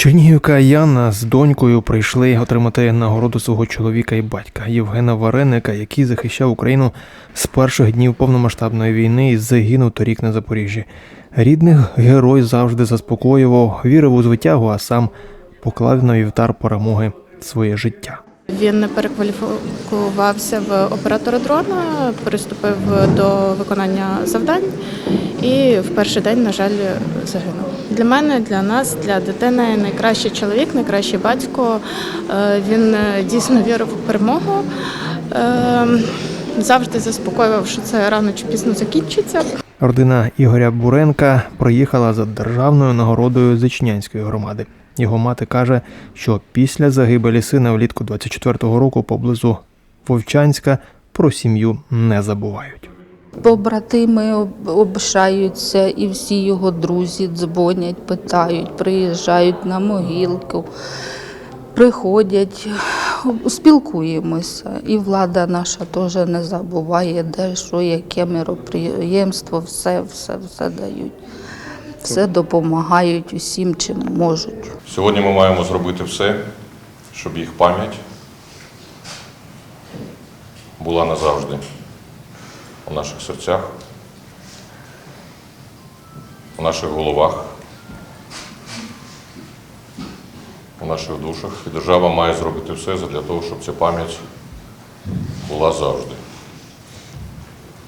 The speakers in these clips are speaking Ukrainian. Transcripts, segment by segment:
Чернігівка Яна з донькою прийшли отримати нагороду свого чоловіка і батька Євгена Вареника, який захищав Україну з перших днів повномасштабної війни і загинув торік на Запоріжжі. Рідних герой завжди заспокоював, вірив у звитягу, а сам поклав на вівтар перемоги своє життя. Він перекваліфікувався в оператора дрона, приступив до виконання завдань і в перший день, на жаль, загинув. Для мене, для нас, для дитини найкращий чоловік, найкращий батько. Е, Він е, дійсно вірив у перемогу. Е, Завжди заспокоював, що це рано чи пізно закінчиться. Родина Ігоря Буренка приїхала за державною нагородою Зичнянської громади. Його мати каже, що після загибелі сина влітку 24-го року поблизу Вовчанська про сім'ю не забувають. Побратими обшаються, і всі його друзі дзвонять, питають, приїжджають на могилку, приходять, спілкуємося. І влада наша теж не забуває, де що, яке міроприємство, все, все, все дають. Все допомагають усім, чим можуть. Сьогодні ми маємо зробити все, щоб їх пам'ять була назавжди у наших серцях, у наших головах, у наших душах. І держава має зробити все для того, щоб ця пам'ять була завжди.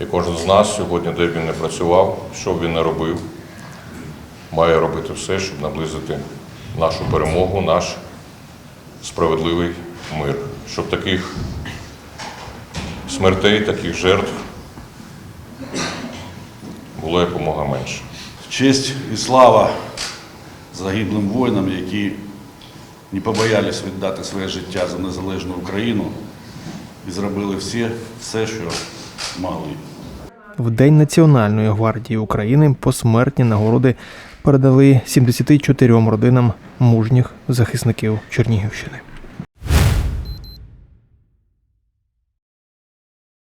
І кожен з нас сьогодні, де б він не працював, що б він не робив, має робити все, щоб наблизити нашу перемогу, наш справедливий мир, щоб таких смертей, таких жертв було якомога менше. Честь і слава загиблим воїнам, які не побоялись віддати своє життя за незалежну Україну і зробили всі, все, що могли. В День Національної гвардії України посмертні нагороди передали 74 родинам мужніх захисників Чернігівщини.